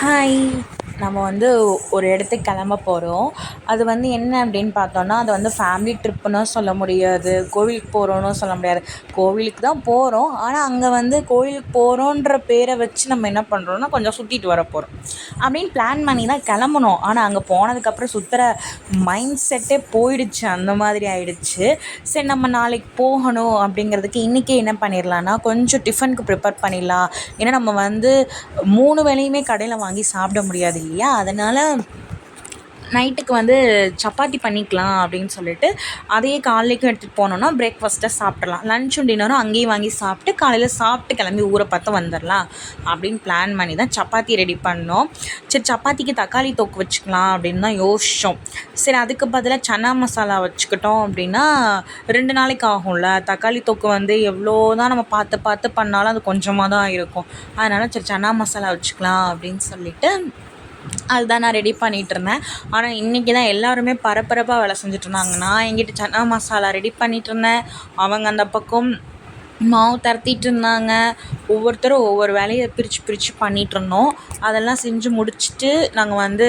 Hi. நம்ம வந்து ஒரு இடத்துக்கு கிளம்ப போகிறோம் அது வந்து என்ன அப்படின்னு பார்த்தோன்னா அது வந்து ஃபேமிலி ட்ரிப்புன்னு சொல்ல முடியாது. கோவிலுக்கு போகிறோன்னு சொல்ல முடியாது. கோவிலுக்கு தான் போகிறோம் ஆனால் அங்கே வந்து கோவிலுக்கு போகிறோன்ற பேரை வச்சு நம்ம என்ன பண்ணுறோன்னா கொஞ்சம் சுற்றிட்டு வர போகிறோம் அப்படின்னு பிளான் பண்ணி தான் கிளம்புனோம். ஆனால் அங்கே போனதுக்கப்புறம் சுற்றுற மைண்ட் செட்டே போயிடுச்சு. அந்த மாதிரி ஆயிடுச்சு. சரி நம்ம நாளைக்கு போகணும் அப்படிங்கிறதுக்கு இன்றைக்கே என்ன பண்ணிடலான்னா கொஞ்சம் டிஃபனுக்கு ப்ரிப்பேர் பண்ணிடலாம் ஏன்னா நம்ம வந்து மூணு வேலையுமே கடையில் வாங்கி சாப்பிட முடியாது இல்லையா? அதனால் நைட்டுக்கு வந்து சப்பாத்தி பண்ணிக்கலாம் அப்படின்னு சொல்லிட்டு அதையே காலைக்கும் எடுத்துகிட்டு போனோன்னா பிரேக்ஃபாஸ்ட்டை சாப்பிட்றலாம் லன்ச்சும் டின்னரும் அங்கேயே வாங்கி சாப்பிட்டு காலையில் சாப்பிட்டு கிளம்பி ஊரை பார்த்து வந்துடலாம் அப்படின்னு பிளான் பண்ணி தான் சப்பாத்தி ரெடி பண்ணோம். சரி சப்பாத்திக்கு தக்காளி தொக்கு வச்சுக்கலாம் அப்படின்னு தான் யோசித்தோம் சரி அதுக்கு பதிலாக சன்னா மசாலா வச்சுக்கிட்டோம் அப்படின்னா ரெண்டு நாளைக்கு ஆகும்ல. தக்காளி தொக்கு வந்து எவ்வளோ தான் நம்ம பார்த்து பார்த்து பண்ணாலும் அது கொஞ்சமாக தான் இருக்கும். அதனால் சரி சன்னா மசாலா வச்சுக்கலாம் அப்படின்னு சொல்லிட்டு அதுதான் நான் ரெடி பண்ணிகிட்ருந்தேன் ஆனால் இன்றைக்கி தான் எல்லோருமே பரபரப்பாக வேலை செஞ்சுட்ருந்தாங்க நான் எங்கிட்ட சன்னா மசாலா ரெடி பண்ணிகிட்ருந்தேன் அவங்க அந்த பக்கம் மாவு தரத்திட்டு இருந்தாங்க ஒவ்வொருத்தரும் ஒவ்வொரு வேலையை பிரித்து பிரித்து பண்ணிகிட்ருந்தோம் அதெல்லாம் செஞ்சு முடிச்சுட்டு நாங்கள் வந்து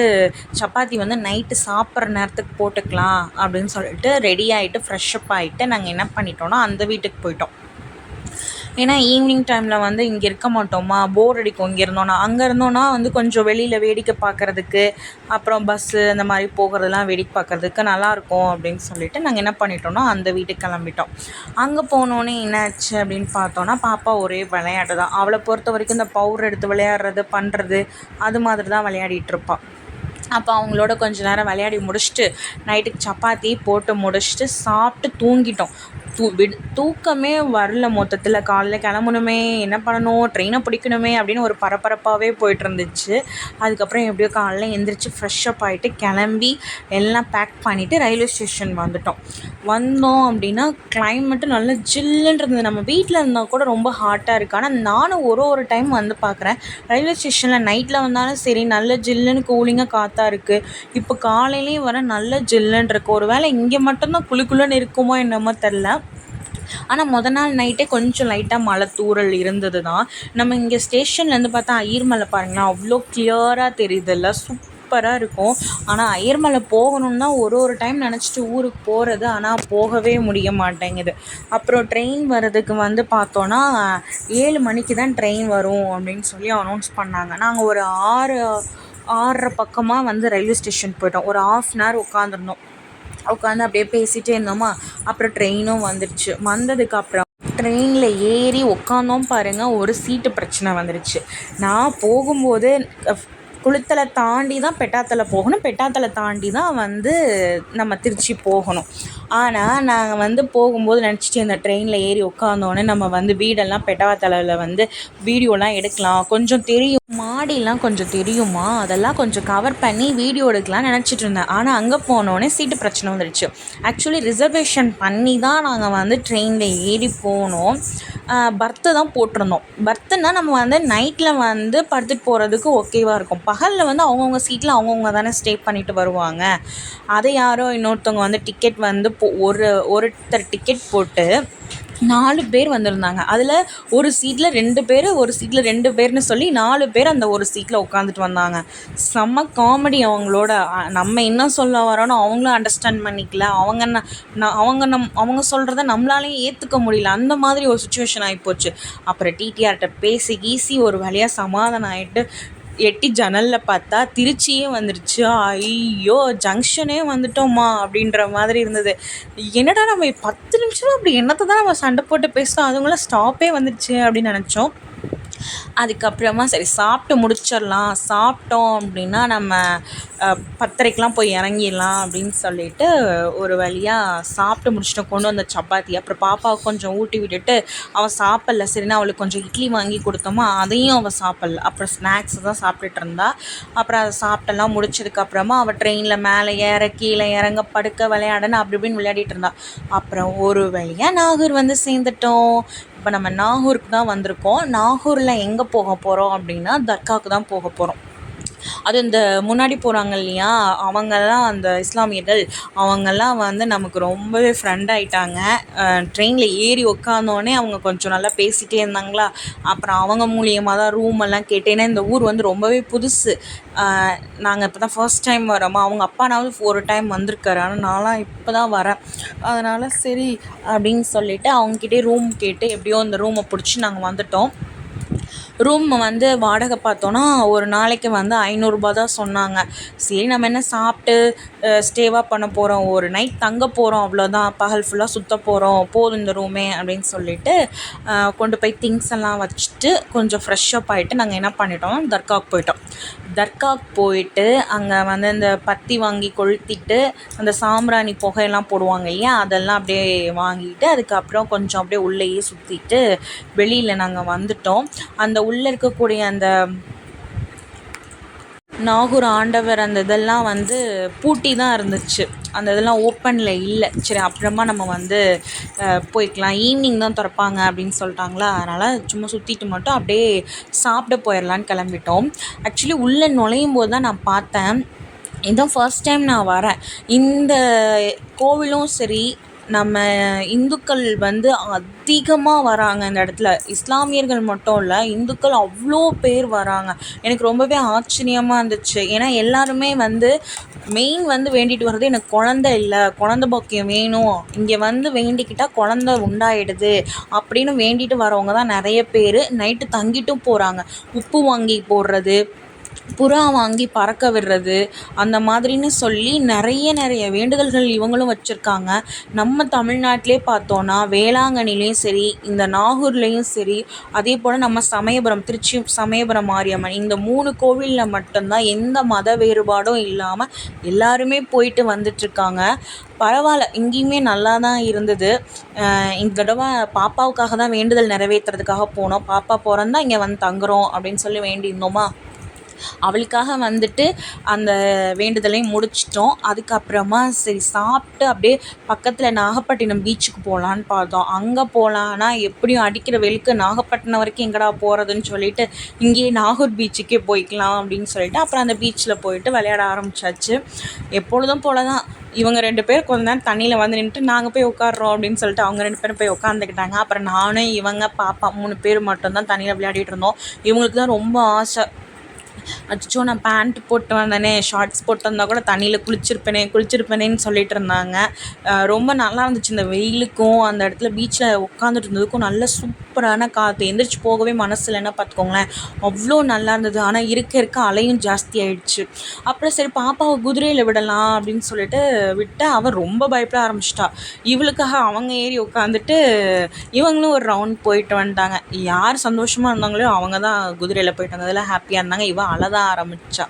சப்பாத்தி வந்து நைட்டு சாப்பிட்ற நேரத்துக்கு போட்டுக்கலாம் அப்படின்னு சொல்லிட்டு ரெடி ஆகிட்டு ஃப்ரெஷ்ஷப் ஆகிட்டு நாங்கள் என்ன பண்ணிட்டோன்னா அந்த வீட்டுக்கு போயிட்டோம். ஏன்னா ஈவினிங் டைமில் வந்து இங்கே இருக்க மாட்டோமா? போர் அடிக்கும். இங்கே இருந்தோன்னா அங்கே இருந்தோன்னா வந்து கொஞ்சம் வெளியில் வேடிக்கை பார்க்குறதுக்கு அப்புறம் பஸ்ஸு அந்த மாதிரி போகிறதெல்லாம் வேடிக்கை பார்க்குறதுக்கு நல்லாயிருக்கும் அப்படின்னு சொல்லிட்டு நாங்கள் என்ன பண்ணிட்டோம்னா அந்த வீட்டுக்கு கிளம்பிட்டோம். அங்கே போனோன்னே என்னாச்சு அப்படின்னு பார்த்தோன்னா பாப்பா ஒரே விளையாட்டு தான். அவளை பொறுத்த வரைக்கும் இந்த பவுடர் எடுத்து விளையாடுறது பண்ணுறது அது மாதிரி தான் விளையாடிட்டு இருப்பாள் அப்போ அவங்களோட கொஞ்ச நேரம் விளையாடி முடிச்சுட்டு நைட்டுக்கு சப்பாத்தி போட்டு முடிச்சுட்டு சாப்பிட்டு தூங்கிட்டோம். தூ விடு தூக்கமே வரல மொத்தத்தில். காலைல கிளம்பணுமே என்ன பண்ணணும் ட்ரெயினை பிடிக்கணுமே அப்படின்னு ஒரு பரபரப்பாகவே போயிட்டுருந்துச்சு. அதுக்கப்புறம் எப்படியோ காலைல எழுந்திரிச்சி ஃப்ரெஷ்ஷப் ஆகிட்டு கிளம்பி எல்லாம் பேக் பண்ணிவிட்டு ரயில்வே ஸ்டேஷன் வந்துட்டோம். வந்தோம் அப்படின்னா கிளைமேட்டும் நல்லா ஜில்லுன்னு இருந்தது. நம்ம வீட்டில் இருந்தால் கூட ரொம்ப ஹாட்டாக இருக்குது ஆனால் நானும் ஒரு ஒரு டைம் வந்து பார்க்குறேன் ரயில்வே ஸ்டேஷனில் நைட்டில் வந்தாலும் சரி நல்ல ஜில்லுன்னு கூலிங்காக காற்றாக இருக்குது இப்போ காலையிலேயும் வர நல்ல ஜில்லுன்னு இருக்குது ஒரு வேளை இங்கே மட்டும்தான் குளு குளுன்னு இருக்குமோ என்னமோ தெரில ஆனால் மொதல் நாள் நைட்டே கொஞ்சம் லைட்டாக மழை தூறல் இருந்தது தான் நம்ம இங்கே ஸ்டேஷன்லேருந்து பார்த்தா ஐயர்மலை பாருங்களேன் அவ்வளோ கிளியராக தெரியுதுல்ல சூப்பராக இருக்கும். ஆனால் ஐயர்மலை போகணும்னா ஒரு ஒரு டைம் நினச்சிட்டு ஊருக்கு போகிறது ஆனால் போகவே முடிய மாட்டேங்குது. அப்புறம் ட்ரெயின் வர்றதுக்கு வந்து பார்த்தோன்னா ஏழு மணிக்கு தான் ட்ரெயின் வரும் அப்படின்னு சொல்லி அனௌன்ஸ் பண்ணாங்க. நாங்கள் ஒரு ஆறு ஆறரை பக்கமாக வந்து ரயில்வே ஸ்டேஷன் போயிட்டோம். ஒரு ஆஃப் அன் ஹவர் உட்காந்துருந்தோம் உட்காந்து அப்படியே பேசிகிட்டே இருந்தோமா? அப்புறம் ட்ரெயினும் வந்துடுச்சு வந்ததுக்கப்புறம் ட்ரெயினில் ஏறி உட்காந்தோம் பாருங்கள் ஒரு சீட்டு பிரச்சனை வந்துடுச்சு நான் போகும்போது குளித்தலை தாண்டி தான் பெட்டாத்தலை போகணும். பெட்டாத்தலை தாண்டி தான் வந்து நம்ம திருச்சி போகணும். ஆனால் நாங்கள் வந்து போகும்போது நினச்சிட்டு இந்த ட்ரெயினில் ஏறி உட்காந்தோன்னே நம்ம வந்து வீடெல்லாம் பெட்டாத்தலையில் வந்து வீடியோலாம் எடுக்கலாம். கொஞ்சம் தெரியும். மாடிலாம் கொஞ்சம் தெரியுமா? அதெல்லாம் கொஞ்சம் கவர் பண்ணி வீடியோ எடுக்கலாம்னு நினச்சிட்டு இருந்தேன். ஆனால் அங்கே போனோடனே சீட்டு பிரச்சனை வந்துடுச்சு ஆக்சுவலி ரிசர்வேஷன் பண்ணி தான் நாங்கள் வந்து ட்ரெயினில் ஏறி போனோம். பர்த்து தான் போட்டிருந்தோம். பர்த்துனால் நம்ம வந்து நைட்டில் வந்து படுத்துட்டு போகிறதுக்கு ஓகேவாக இருக்கும். பகலில் வந்து அவங்கவுங்க சீட்டில் அவங்கவுங்க தானே ஸ்டே பண்ணிவிட்டு வருவாங்க. அதை யாரோ இன்னொருத்தவங்க வந்து டிக்கெட் வந்து போ ஒரு ஒருத்தர் டிக்கெட் போட்டு நாலு பேர் வந்திருந்தாங்க. அதில் ஒரு சீட்டில் ரெண்டு பேர் ஒரு சீட்டில் ரெண்டு பேர்னு சொல்லி நாலு பேர் அந்த ஒரு சீட்டில் உட்காந்துட்டு வந்தாங்க. செம்ம காமெடி அவங்களோட. நம்ம என்ன சொல்ல வரோன்னு அவங்களும் அண்டர்ஸ்டாண்ட் பண்ணிக்கல. அவங்க நான் அவங்க நம் அவங்க சொல்கிறத நம்மளாலையும் ஏற்றுக்க முடியல. அந்த மாதிரி ஒரு சுச்சுவேஷன் ஆகிப்போச்சு அப்புறம் டிடிஆர்கிட்ட பேசி ஈஸி ஒரு வழியாக சமாதானம் ஆகிட்டு எட்டி ஜன்னலில் பார்த்தா திருச்சியே வந்துருச்சு. ஐயோ ஜங்ஷனே வந்துட்டோமா அப்படின்ற மாதிரி இருந்தது. என்னடா நம்ம பத்து நிமிஷம் அப்படி என்னத்தை தான் நம்ம சண்டை போட்டு பேசுகிறோம் அதுங்களாம் ஸ்டாப்பே வந்துடுச்சு அப்படின்னு நினச்சோம். அதுக்கப்புறமா சரி சாப்பிட்டு முடிச்சிடலாம். சாப்பிட்டோம் அப்படின்னா நம்ம பத்தரைக்கெலாம் போய் இறங்கிடலாம் அப்படின்னு சொல்லிட்டு ஒரு வழியாக சாப்பிட்டு முடிச்சிட்டோம் கொண்டு வந்த சப்பாத்தி. அப்புறம் பாப்பாவுக்கு கொஞ்சம் ஊட்டி விட்டுட்டு அவள் சாப்பிட்ல. சரின்னு அவளுக்கு கொஞ்சம் இட்லி வாங்கி கொடுத்தோமா அதையும் அவள் சாப்பிட்ல. அப்புறம் ஸ்நாக்ஸ் தான் சாப்பிட்டுட்டு இருந்தா. அப்புறம் அதை சாப்பிட்டெல்லாம் முடிச்சதுக்கப்புறமா அவள் ட்ரெயினில் மேலே ஏற கீழே இறங்க படுக்க விளையாடன்னு அப்படி இப்படின்னு விளையாடிட்டு இருந்தா. அப்புறம் ஒரு வழியாக நாகூர் வந்து சேர்ந்துட்டோம். இப்போ நம்ம நாகூருக்கு தான் வந்திருக்கோம். நாகூரில் எங்கே போக போகிறோம் அப்படின்னா தர்காவுக்கு தான் போக போகிறோம் அது இந்த முன்னாடி போகிறாங்க இல்லையா அவங்கெல்லாம் அந்த இஸ்லாமியர்கள் அவங்கெல்லாம் வந்து நமக்கு ரொம்பவே ஃப்ரெண்ட் ஆகிட்டாங்க ட்ரெயினில் ஏறி உக்காந்தோடனே அவங்க கொஞ்சம் நல்லா பேசிகிட்டே இருந்தாங்களா? அப்புறம் அவங்க மூலியமாக தான் ரூம் எல்லாம் கேட்டு ஏன்னா இந்த ஊர் வந்து ரொம்பவே புதுசு. நாங்கள் இப்போ தான் ஃபர்ஸ்ட் டைம் வரோமா அவங்க அப்பானாவது ஒரு டைம் வந்திருக்காரு. ஆனால் நான்லாம் இப்போ தான் வரேன். அதனால் சரி அப்படின்னு சொல்லிவிட்டு அவங்ககிட்டே ரூம் கேட்டு எப்படியோ அந்த ரூமை பிடிச்சி நாங்கள் வந்துட்டோம். ரூம் வந்து வாடகை பார்த்தோன்னா ஒரு நாளைக்கு வந்து ஐநூறுரூபா தான் சொன்னாங்க. சரி நம்ம என்ன சாப்பிட்டு ஸ்டேவாக பண்ண போகிறோம் ஒரு நைட் தங்க போகிறோம் அவ்வளோதான் பகல் ஃபுல்லாக சுற்ற போகிறோம் போதும் இந்த ரூமே அப்படின்னு சொல்லிட்டு கொண்டு போய் திங்ஸ் எல்லாம் வச்சுட்டு கொஞ்சம் ஃப்ரெஷ் அப் ஆகிட்டு நாங்கள் என்ன பண்ணிட்டோம்? தர்காவுக்கு போயிட்டோம். தர்காவுக்கு போயிட்டு அங்கே வந்து இந்த பத்தி வாங்கி கொளுத்திட்டு அந்த சாம்பிராணி புகையெல்லாம் போடுவாங்க இல்லையா? அதெல்லாம் அப்படியே வாங்கிட்டு அதுக்கப்புறம் கொஞ்சம் அப்படியே உள்ளேயே சுற்றிட்டு வெளியில் நாங்கள் வந்துட்டோம். அந்த உள்ளே இருக்கக்கூடிய அந்த நாகூர் ஆண்டவர் அந்த இதெல்லாம் வந்து பூட்டி தான் இருந்துச்சு. அந்த இதெல்லாம் ஓப்பனில் இல்லை. சரி அப்புறமா நம்ம வந்து போய்க்கலாம். ஈவினிங் தான் திறப்பாங்க அப்படின்னு சொல்லிட்டாங்களா? அதனால் சும்மா சுற்றிட்டு மட்டும் அப்படியே சாப்பிட போயிடலான்னு கிளம்பிட்டோம். ஆக்சுவலி உள்ளே நுழையும் போது தான் நான் பார்த்தேன். இதுதான் ஃபர்ஸ்ட் டைம் நான் வரேன். இந்த கோவிலும் சரி நம்ம இந்துக்கள் வந்து அதிகமாக வராங்க இந்த இடத்துல. இஸ்லாமியர்கள் மட்டும் இல்லை இந்துக்கள் அவ்வளோ பேர் வராங்க. எனக்கு ரொம்பவே ஆச்சரியமாக இருந்துச்சு. ஏன்னா எல்லாருமே வந்து மெயின் வந்து வேண்டிட்டு வர்றது எனக்கு குழந்த இல்லை. குழந்த பாக்கியம் வேணும். இங்கே வந்து வேண்டிக்கிட்டால் குழந்த உண்டாயிடுது அப்படின்னு வேண்டிட்டு வரவங்க தான் நிறைய பேர். நைட்டு தங்கிட்டும் போகிறாங்க உப்பு வாங்கி போடுறது புறா வாங்கி பறக்க விடுறது அந்த மாதிரின்னு சொல்லி நிறைய நிறைய வேண்டுதல்கள் இவங்களும் வச்சுருக்காங்க. நம்ம தமிழ்நாட்டிலே பார்த்தோன்னா வேளாங்கண்ணிலையும் சரி இந்த நாகூர்லேயும் சரி அதே போல் நம்ம சமயபுரம் திருச்சி சமயபுரம் மாரியம்மன் இந்த மூணு கோவிலில் மட்டும்தான் எந்த மத வேறுபாடும் இல்லாமல் எல்லாருமே போயிட்டு வந்துட்டுருக்காங்க. பரவாயில்ல இங்கேயுமே நல்லா தான் இருந்தது இந்த தடவை பாப்பாவுக்காக தான் வேண்டுதல் நிறைவேற்றுறதுக்காக போனோம். பாப்பா பிறந்தா இங்கே வந்து தங்குறோம் அப்படின்னு சொல்லி வேண்டியிருந்தோமா? அவளுக்காக வந்துட்டு அந்த வேண்டுதலையும் முடிச்சிட்டோம். அதுக்கப்புறமா சரி சாப்பிட்டு அப்படியே பக்கத்தில் நாகப்பட்டினம் பீச்சுக்கு போகலான்னு பார்த்தோம். அங்கே போகலான்னா எப்படியும் அடிக்கிற வெளுக்கு நாகப்பட்டினம் வரைக்கும் எங்கடா போகிறதுன்னு சொல்லிட்டு இங்கேயே நாகூர் பீச்சுக்கே போய்க்கலாம் அப்படின்னு சொல்லிட்டு அப்புறம் அந்த பீச்சில் போயிட்டு விளையாட ஆரம்பிச்சாச்சு. எப்பொழுதும் போல தான் இவங்க ரெண்டு பேர் கொஞ்ச நேரம் தண்ணியில் வந்து நின்றுட்டு நாங்கள் போய் உட்காடுறோம் அப்படின்னு சொல்லிட்டு அவங்க ரெண்டு பேரும் போய் உட்காந்துக்கிட்டாங்க அப்புறம் நானும் இவங்க பாப்பா மூணு பேர் மட்டும்தான் தண்ணியில் விளையாடிட்டு இருந்தோம். இவங்களுக்கு தான் ரொம்ப ஆசை. அச்சோ நான் பேண்ட் போட்டு வந்தேனே ஷார்ட்ஸ் போட்டு வந்தால் கூட தண்ணியில் குளிச்சிருப்பேனே குளிச்சிருப்பேனேன்னு சொல்லிட்டு இருந்தாங்க. ரொம்ப நல்லா இருந்துச்சு இந்த வெயிலுக்கும் அந்த இடத்துல பீச்சில் உட்காந்துட்டு இருந்ததுக்கும். நல்ல சூப்பரான காற்று எந்திரிச்சு போகவே மனசு இல்லைன்னா பார்த்துக்கோங்களேன் அவ்வளோ நல்லா இருந்தது. ஆனால் இருக்க இருக்க அலையும் ஜாஸ்தி ஆயிடுச்சு. அப்புறம் சரி பாப்பாவை குதிரையில் விடலாம் அப்படின்னு சொல்லிட்டு விட்டு அவள் ரொம்ப பயப்பட ஆரம்பிச்சிட்டா. இவளுக்காக அவங்க ஏறி உட்காந்துட்டு இவங்களும் ஒரு ரவுண்ட் போயிட்டு வந்துட்டாங்க. யார் சந்தோஷமாக இருந்தாங்களோ அவங்க தான் குதிரையில் போயிட்டு வந்ததில் ஹாப்பியாக இருந்தாங்க. இவன் அழத ஆரம்பித்தா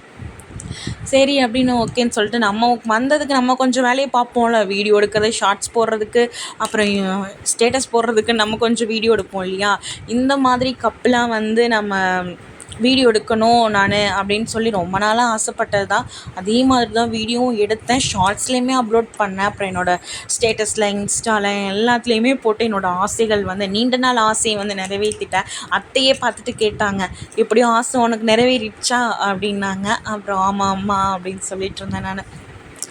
சரி அப்படின்னு ஓகேன்னு சொல்லிட்டு நம்ம வந்ததுக்கு நம்ம கொஞ்சம் வேலையை பார்ப்போம்ல. வீடியோ எடுக்கிறது ஷார்ட்ஸ் போடுறதுக்கு அப்புறம் ஸ்டேட்டஸ் போடுறதுக்கு நம்ம கொஞ்சம் வீடியோ எடுப்போம் இல்லையா? இந்த மாதிரி கப்பெலாம் வந்து நம்ம வீடியோ எடுக்கணும் நான் அப்படின்னு சொல்லி ரொம்ப நாளாக ஆசைப்பட்டது தான் அதே மாதிரி தான் வீடியோவும் எடுத்தேன். ஷார்ட்ஸ்லேயுமே அப்லோட் பண்ணேன். அப்புறம் என்னோடய ஸ்டேட்டஸில் இன்ஸ்டாவில் எல்லாத்துலேயுமே போட்டு என்னோடய ஆசைகள் வந்து நீண்ட நாள் ஆசையை வந்து நிறைவேற்றிட்டேன் அத்தையே பார்த்துட்டு கேட்டாங்க எப்படியும் ஆசை உனக்கு நிறைவேறிடுச்சா? அப்படின்னாங்க. அப்புறம் ஆமாம் அம்மா அப்படின்னு சொல்லிட்டு இருந்தேன் நான்.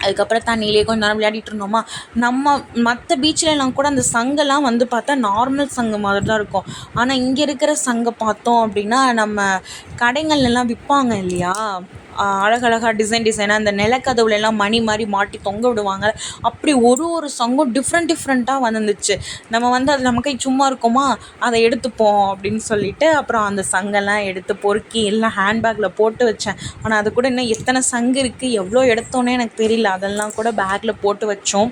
அதுக்கப்புறம் தண்ணியிலே கொஞ்ச நேரம் விளையாடிட்டு இருந்தோமா? நம்ம மற்ற பீச்சிலலாம் கூட அந்த சங்கெல்லாம் வந்து பார்த்தா நார்மல் சங்கு மாதிரி தான் இருக்கும். ஆனால் இங்கே இருக்கிற சங்கை பார்த்தோம் அப்படின்னா நம்ம கடைங்கள்லாம் விற்பாங்க இல்லையா? அழகழகாக டிசைன் டிசைனாக அந்த நிலக்கதவுலலாம் மணி மாதிரி மாட்டி தொங்க விடுவாங்க. அப்படி ஒரு ஒரு சங்கும் டிஃப்ரெண்ட் டிஃப்ரெண்ட்டாக வந்துருந்துச்சு. நம்ம வந்து அது நமக்கு சும்மா இருக்குமா? அதை எடுத்துப்போம் அப்படின்னு சொல்லிட்டு அப்புறம் அந்த சங்கெல்லாம் எடுத்து பொறுக்கி எல்லாம் ஹேண்ட்பேக்கில் போட்டு வச்சேன். ஆனால் அது கூட இன்னும் எத்தனை சங்கு இருக்குது எவ்வளோ எடுத்தோன்னே எனக்கு தெரியல. அதெல்லாம் கூட பேக்கில் போட்டு வச்சோம்.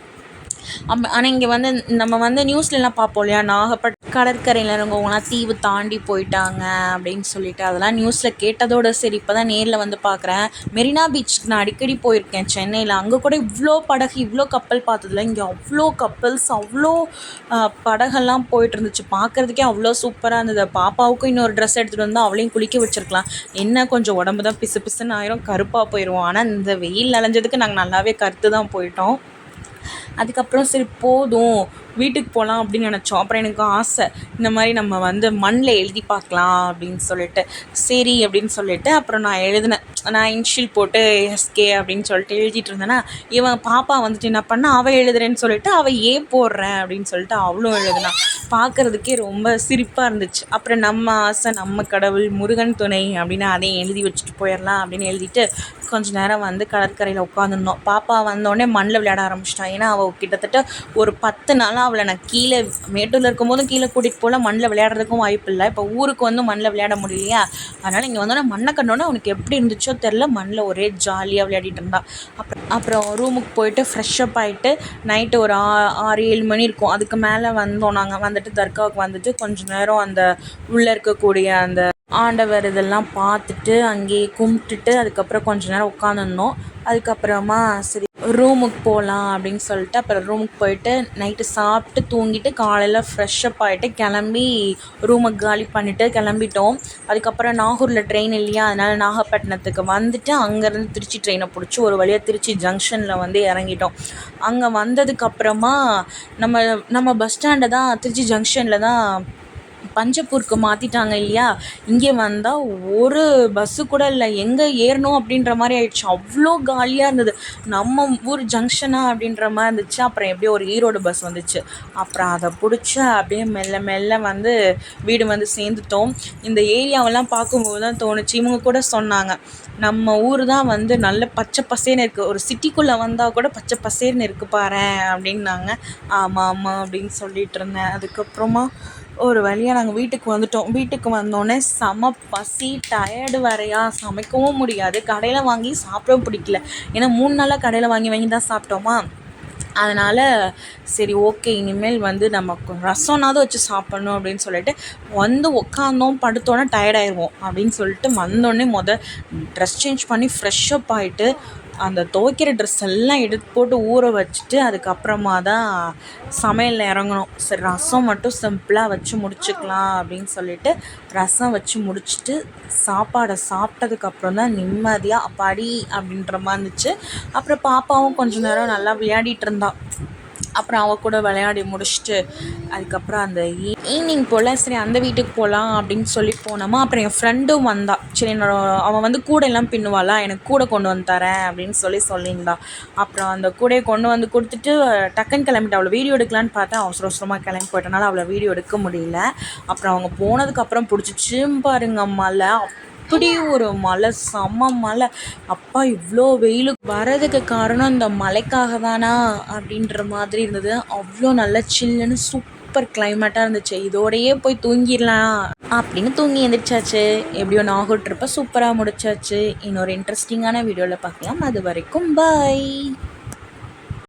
ஆனால் இங்கே வந்து நம்ம வந்து நியூஸ்லலாம் பார்ப்போம் இல்லையா? நாகப்பட் கடற்கரையில் இருக்கவங்களாம் தீவு தாண்டி போயிட்டாங்க அப்படின்னு சொல்லிட்டு அதெல்லாம் நியூஸில் கேட்டதோட சரி இப்போ தான் நேரில் வந்து பார்க்குறேன். மெரினா பீச்சுக்கு நான் அடிக்கடி போயிருக்கேன் சென்னையில். அங்கே கூட இவ்வளோ படகு இவ்வளோ கப்பல் பார்த்ததில்ல இங்கே அவ்வளோ கப்பல்ஸ் அவ்வளோ படகெல்லாம் போயிட்டு இருந்துச்சு பார்க்குறதுக்கே அவ்வளோ சூப்பராக இருந்தது. பாப்பாவுக்கும் இன்னொரு ட்ரெஸ் எடுத்துகிட்டு வந்தால் அவளையும் குளிக்க வச்சிருக்கலாம். என்ன கொஞ்சம் உடம்பு தான் பிசு பிசுன்னு ஆயிரும் கருப்பாக போயிடுவோம் ஆனால் இந்த வெயில் நனைஞ்சதுக்கு நாங்கள் நல்லாவே கருத்து தான் போயிட்டோம். அதுக்கப்புறம் சரி போதும் வீட்டுக்கு போகலாம் அப்படின்னு நினச்சோம். அப்புறம் எனக்கு ஆசை இந்த மாதிரி நம்ம வந்து மண்ணில் எழுதி பார்க்கலாம் அப்படின்னு சொல்லிட்டு. சரி அப்படின்னு சொல்லிட்டு அப்புறம் நான் எழுதினேன். நான் இன்ஷியல் போட்டு எஸ்கே அப்படின்னு சொல்லிட்டு எழுதிட்டு இருந்தேன்னா இவன் பாப்பா வந்துட்டு என்ன பண்ணா அவள் எழுதுறேன்னு சொல்லிட்டு அவள் ஏன் போடுறேன்? அப்படின்னு சொல்லிட்டு அவளும் எழுதுனா. பார்க்குறதுக்கே ரொம்ப சிரிப்பாக இருந்துச்சு. அப்புறம் நம்ம ஆசை நம்ம கடவுள் முருகன் துணை அப்படின்னு அதையும் எழுதி வச்சுட்டு போயிடலாம் அப்படின்னு எழுதிட்டு கொஞ்ச நேரம் வந்து கடற்கரையில் உட்காந்துருந்தோம் பாப்பா வந்தோடனே மண்ணில் விளையாட ஆரம்பிச்சிட்டான் ஏன்னா அவள் கிட்டத்தட்ட ஒரு பத்து நாளாக அவளை நான் கீழே மேட்டூரில் இருக்கும்போதும் கீழே கூட்டிகிட்டு போகல மண்ணில் விளையாடுறதுக்கும் வாய்ப்பு இல்லை. இப்போ ஊருக்கு வந்து மண்ணில் விளையாட முடியலையா அதனால் இங்கே வந்தோடனே மண்ணை கண்டோன்னே அவனுக்கு எப்படி இருந்துச்சோ தெரில மண்ணில் ஒரே ஜாலியாக விளையாடிட்டு இருந்தான் அப்புறம் அப்புறம் ரூமுக்கு போயிட்டு ஃப்ரெஷ்ஷப் ஆகிட்டு நைட்டு ஒரு ஆ ஆறு ஏழு மணி இருக்கும். அதுக்கு மேலே வந்தோம் நாங்கள் வந்துட்டு தர்காவுக்கு வந்துட்டு கொஞ்ச நேரம் அந்த உள்ளே இருக்கக்கூடிய அந்த ஆண்டவர் இதெல்லாம் பார்த்துட்டு அங்கேயே கும்பிட்டுட்டு அதுக்கப்புறம் கொஞ்ச நேரம் உட்காந்துருந்தோம் அதுக்கப்புறமா சரி ரூமுக்கு போகலாம் அப்படின்னு சொல்லிட்டு அப்புறம் ரூமுக்கு போயிட்டு நைட்டு சாப்பிட்டு தூங்கிட்டு காலையில் ஃப்ரெஷ்ஷப் ஆகிட்டு கிளம்பி ரூமை காலி பண்ணிவிட்டு கிளம்பிட்டோம். அதுக்கப்புறம் நாகூரில் ட்ரெயின் இல்லையா? அதனால் நாகப்பட்டினத்துக்கு வந்துட்டு அங்கேருந்து திருச்சி ட்ரெயினை பிடிச்சி ஒரு வழியாக திருச்சி ஜங்ஷனில் வந்து இறங்கிட்டோம். அங்கே வந்ததுக்கப்புறமா நம்ம நம்ம பஸ் ஸ்டாண்டை தான் திருச்சி ஜங்ஷனில் தான் பஞ்சப்பூருக்கு மாற்றிட்டாங்க இல்லையா? இங்கே வந்தால் ஒரு பஸ்ஸு கூட இல்லை. எங்கே ஏறணும் அப்படின்ற மாதிரி ஆயிடுச்சு. அவ்வளோ காலியாக இருந்தது. நம்ம ஊர் ஜங்ஷனா அப்படின்ற மாதிரி இருந்துச்சு. அப்புறம் எப்படியோ ஒரு ஈரோடு பஸ் வந்துச்சு. அப்புறம் அதை பிடிச்சி அப்படியே மெல்ல மெல்ல வந்து வீடு வந்து சேர்ந்துட்டோம். இந்த ஏரியாவெல்லாம் பார்க்கும்போது தான் தோணுச்சு. இவங்க கூட சொன்னாங்க. நம்ம ஊர் தான் வந்து நல்ல பச்சை பசேன்னு இருக்குது ஒரு சிட்டிக்குள்ளே வந்தால் கூட பச்சை பசேர்னு இருக்குது பாரேன் அப்படின்னாங்க. ஆமாம் ஆமாம் அப்படின்னு சொல்லிட்டு இருந்தேன். அதுக்கப்புறமா ஒரு வழியாக நாங்கள் வீட்டுக்கு வந்துட்டோம். வீட்டுக்கு வந்தோடனே செம பசி டயர்டு வேறையா சமைக்கவும் முடியாது. கடையில் வாங்கி சாப்பிடவும் பிடிக்கல. ஏன்னா மூணு நாளாக கடையில் வாங்கி வாங்கி தான் சாப்பிட்டோமா. அதனால் சரி ஓகே இனிமேல் வந்து நம்ம ரசம்னாவது வச்சு சாப்பிட்ணும் அப்படின்னு சொல்லிட்டு வந்து உட்காந்தோம் படுத்தோன்னே டயர்டாயிருவோம் அப்படின்னு சொல்லிட்டு வந்தோடனே மொதல் ட்ரெஸ் சேஞ்ச் பண்ணி ஃப்ரெஷ்ஷப் ஆகிட்டு அந்த துவைக்கிற ட்ரெஸ் எல்லாம் எடுத்து போட்டு ஊற வச்சுட்டு அதுக்கப்புறமா தான் சமையலில் இறங்கணும். சரி ரசம் மட்டும் சிம்பிளாக வச்சு முடிச்சுக்கலாம் அப்படின்னு சொல்லிட்டு ரசம் வச்சு முடிச்சுட்டு சாப்பாடை சாப்பிட்டதுக்கப்புறம் தான் நிம்மதியாக அப்பாடி அப்படின்ற மாதிரி இருந்துச்சு. அப்புறம் பாப்பாவும் கொஞ்சம் நேரம் நல்லா விளையாடிட்டு இருந்தாள் அப்புறம் அவள் கூட விளையாடி முடிச்சுட்டு அதுக்கப்புறம் அந்த ஈவினிங் போல் சரி அந்த வீட்டுக்கு போகலாம் அப்படின்னு சொல்லி போனோமா அப்புறம் என் ஃப்ரெண்டும் வந்தா. சரி என்னோட அவன் வந்து கூடையெல்லாம் பின்னுவாளா எனக்கு கூட கொண்டு வந்து தரேன் அப்படின்னு சொல்லி சொல்லியிருந்தா. அப்புறம் அந்த கூடையை கொண்டு வந்து கொடுத்துட்டு டக்குன்னு கிளம்பிட்டு. அவளை வீடியோ எடுக்கலான்னு பார்த்தேன் அவசர அவசரமாக கிளம்பி போயிட்டனால அவளை வீடியோ எடுக்க முடியல. அப்புறம் அவங்க போனதுக்கப்புறம் பிடிச்சிச்சு பாருங்க அம்மாவில் அப்படி ஒரு மழை செம்ம மழை அப்பா இவ்வளோ வெயில். வரதுக்கு காரணம் இந்த மலைக்காக தானா அப்படின்ற மாதிரி இருந்தது. அவ்வளோ நல்ல சில்லுன்னு சூப்பர் கிளைமேட்டாக இருந்துச்சு. இதோடையே போய் தூங்கிடலாம் அப்படின்னு தூங்கி எழுந்திரிச்சாச்சு எப்படியோ நாகூர் ட்ரிப்பை சூப்பராக முடிச்சாச்சு. இன்னொரு இன்ட்ரெஸ்டிங்கான வீடியோவில் பார்க்கலாம். அது வரைக்கும் பாய்